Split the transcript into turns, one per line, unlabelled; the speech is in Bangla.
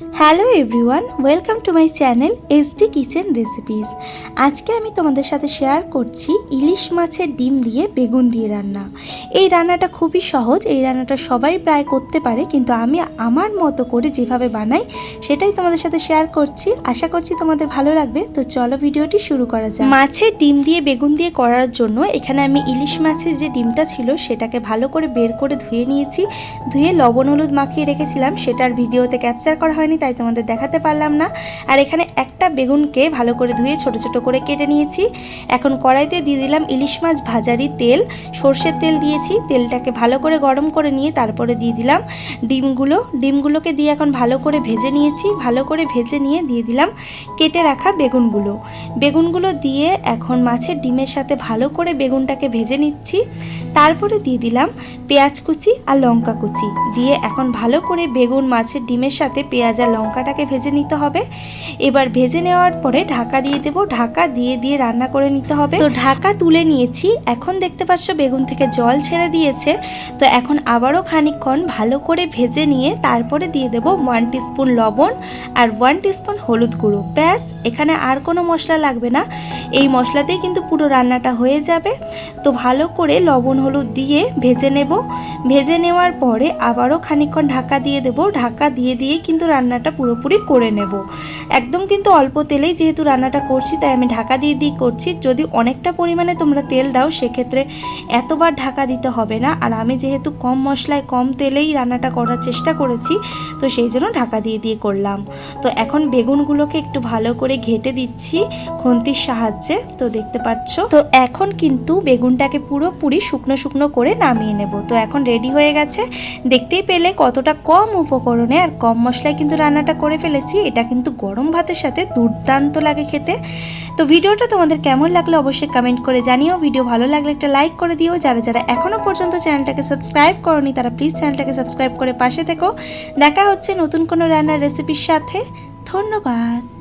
Hello everyone, welcome to my channel SD kitchen recipes. আজকে আমি তোমাদের সাথে শেয়ার করছি ইলিশ মাছের ডিম দিয়ে বেগুন দিয়ে রান্না। এই রান্নাটা খুবই সহজ, এই রান্নাটা সবাই প্রায় করতে পারে, কিন্তু আমি আমার মতো করে যেভাবে বানাই সেটাই তোমাদের সাথে শেয়ার করছি। আশা করছি তোমাদের ভালো লাগবে, তো চলো ভিডিওটি শুরু করা যাক। মাছের ডিম দিয়ে বেগুন দিয়ে করার জন্য এখানে আমি ইলিশ মাছের যে ডিমটা ছিল সেটাকে ভালো করে বের করে ধুয়ে নিয়েছি। ধুয়ে লবণ হলুদ মাখিয়ে রেখেছিলাম, সেটার ভিডিওতে ক্যাপচার করা হয়নি, তাই তোমাদের দেখাতে পারলাম না। আর এখানে একটা বেগুনকে ভালো করে ধুয়ে ছোট ছোট করে কেটে নিয়েছি। এখন কড়াইতে দিয়ে দিলাম ইলিশ মাছ ভাজারি তেল। সর্ষের তেল দিয়েছি, তেলটাকে ভালো করে গরম করে নিয়ে তারপরে দিয়ে দিলাম ডিমগুলো। ডিমগুলোকে দিয়ে এখন ভালো করে ভেজে নিয়েছি, ভালো করে ভেজে নিয়ে দিয়ে দিলাম কেটে রাখা বেগুনগুলো। বেগুনগুলো দিয়ে এখন মাছের ডিমের সাথে ভালো করে বেগুনটাকে ভেজে নিচ্ছি। তারপরে দিয়ে দিলাম পেঁয়াজ কুচি আর লঙ্কা কুচি। দিয়ে এখন ভালো করে বেগুন মাছের ডিমের সাথে পেঁয়াজ আর লঙ্কাটাকে ভেজে নিতে হবে। এবার ভেজে নেওয়ার পরে ঢাকা দিয়ে দেব। ঢাকা দিয়ে দিয়ে রান্না করে নিতে হবে। তো ঢাকা তুলে নিয়েছি। এখন দেখতে পাচ্ছ বেগুন থেকে জল ছেড়ে দিয়েছে। তো এখন আবারও খানিকক্ষণ ভালো করে ভেজে নিয়ে তারপরে দিয়ে দেব ওয়ান টিস্পুন লবণ আর ওয়ান টিস্পুন হলুদ গুঁড়ো। ব্যাস, এখানে আর কোনো মশলা লাগবে না। এই মশলাতেই কিন্তু পুরো রান্নাটা হয়ে যাবে। তো ভালো করে লবণ হলুদ দিয়ে ভেজে নেব। ভেজে নেওয়ার পরে আবারও খানিকক্ষণ ঢাকা দিয়ে দেব। ঢাকা দিয়ে দিয়ে কিন্তু রান্নাটা পুরোপুরি করে নেব। একদম কিন্তু অল্প তেলেই যেহেতু রান্নাটা করছি, তাই আমি ঢাকা দিয়ে দিয়ে করছি। যদি অনেকটা পরিমাণে তোমরা তেল দাও, সেক্ষেত্রে এতবার ঢাকা দিতে হবে না। আর আমি যেহেতু কম মশলায়, কম তেলেই রান্নাটা করার চেষ্টা করেছি, তো সেই জন্য ঢাকা দিয়ে দিয়ে করলাম। তো এখন বেগুনগুলোকে একটু ভালো করে ঘেটে দিচ্ছি খুন্তির সাহায্যে, তো দেখতে পাচ্ছ? তো এখন কিন্তু বেগুনটাকে পুরোপুরি শুকনো শুকনো করে নামিয়ে নেব। তো এখন রেডি হয়ে গেছে। দেখতেই পেলে কতটা কম উপকরণে আর কম মশলায় কিন্তু রান্নাটা করে ফেলেছি, এটা কিন্তু গরম ভাতের সাথে দুর্দান্ত লাগে খেতে। তো ভিডিওটা তোমাদের কেমন লাগল অবশ্যই কমেন্ট করে জানিও। ভিডিও ভালো লাগলে একটা লাইক করে দিও। যারা যারা এখনও পর্যন্ত চ্যানেলটাকে সাবস্ক্রাইব করনি, তারা প্লিজ চ্যানেলটাকে সাবস্ক্রাইব করে পাশে থেকো। দেখা হচ্ছে নতুন কোনো রান্নার রেসিপির সাথে। ধন্যবাদ।